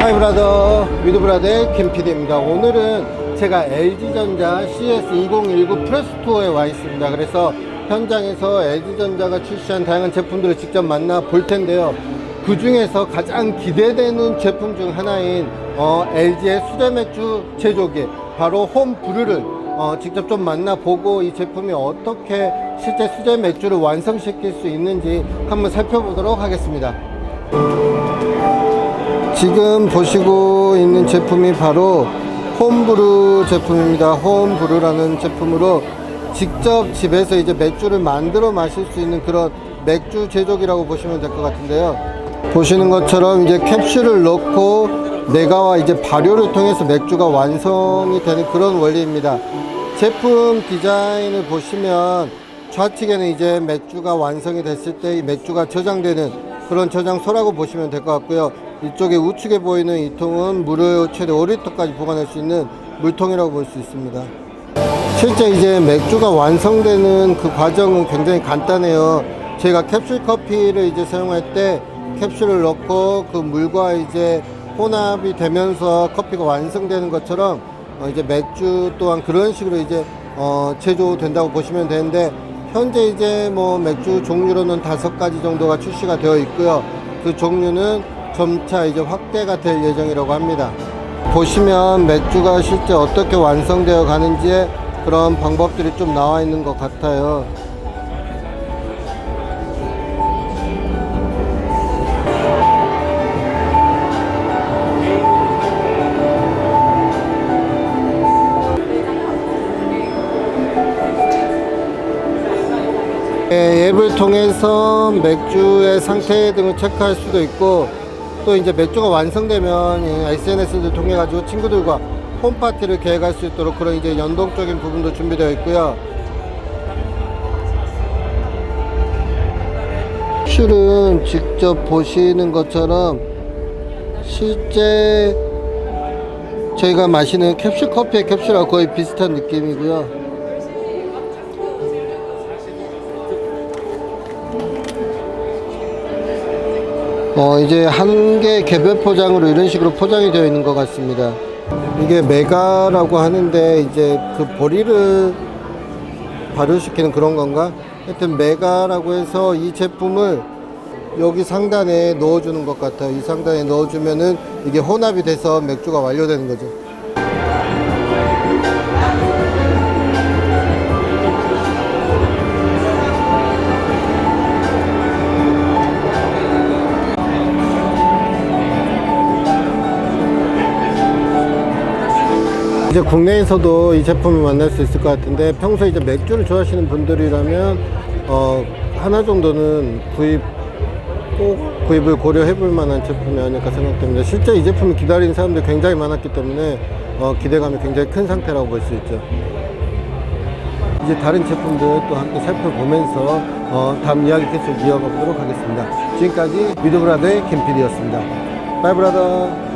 하이 브라더 위드브라더의 김PD입니다. 오늘은 제가 LG전자 CS2019 프레스토어에 와 있습니다. 그래서 현장에서 LG전자가 출시한 다양한 제품들을 직접 만나 볼 텐데요. 그 중에서 가장 기대되는 제품 중 하나인 어, LG의 수제 맥주 제조기 바로 홈브루를 어, 직접 좀 만나보고 이 제품이 어떻게 실제 수제 맥주를 완성시킬 수 있는지 한번 살펴보도록 하겠습니다 지금 보시고 있는 제품이 바로 홈브루 제품입니다. 홈브루라는 제품으로 직접 집에서 이제 맥주를 만들어 마실 수 있는 그런 맥주 제조기라고 보시면 될 것 같은데요. 보시는 것처럼 이제 캡슐을 넣고 내가와 이제 발효를 통해서 맥주가 완성이 되는 그런 원리입니다. 제품 디자인을 보시면 좌측에는 이제 맥주가 완성이 됐을 때 이 맥주가 저장되는 그런 저장소라고 보시면 될 것 같고요. 이쪽에 우측에 보이는 이 통은 물을 최대 5리터까지 보관할 수 있는 물통이라고 볼 수 있습니다. 실제 이제 맥주가 완성되는 그 과정은 굉장히 간단해요. 저희가 캡슐 커피를 이제 사용할 때 캡슐을 넣고 그 물과 이제 혼합이 되면서 커피가 완성되는 것처럼 어 이제 맥주 또한 그런 식으로 이제 어 제조된다고 보시면 되는데 현재 이제 뭐 맥주 종류로는 다섯 가지 정도가 출시가 되어 있고요. 그 종류는 점차 이제 확대가 될 예정이라고 합니다. 보시면 맥주가 실제 어떻게 완성되어 가는지의 그런 방법들이 좀 나와 있는 것 같아요. 예, 앱을 통해서 맥주의 상태 등을 체크할 수도 있고 또 이제 맥주가 완성되면 SNS를 통해 가지고 친구들과 홈파티를 계획할 수 있도록 그런 이제 연동적인 부분도 준비되어 있고요. 캡슐은 직접 보시는 것처럼 실제 저희가 마시는 캡슐 커피의 캡슐하고 거의 비슷한 느낌이고요. 어, 이제 한 개 개별 포장으로 이런 식으로 포장이 되어 있는 것 같습니다. 이게 메가라고 하는데 이제 그 보리를 발효시키는 그런 건가? 하여튼 메가라고 해서 이 제품을 여기 상단에 넣어주는 것 같아요. 이 상단에 넣어주면은 이게 혼합이 돼서 맥주가 완료되는 거죠. 이제 국내에서도 이 제품을 만날 수 있을 것 같은데 평소에 이제 맥주를 좋아하시는 분들이라면 어 하나 정도는 구입 꼭 구입을 고려해 볼 만한 제품이 아닐까 생각됩니다. 실제 이 제품을 기다리는 사람들이 굉장히 많았기 때문에 어 기대감이 굉장히 큰 상태라고 볼 수 있죠. 이제 다른 제품들 또 함께 살펴보면서 어 다음 이야기 계속 이어가 보도록 하겠습니다. 지금까지 미드브라더의 김PD였습니다. 바이 브라더.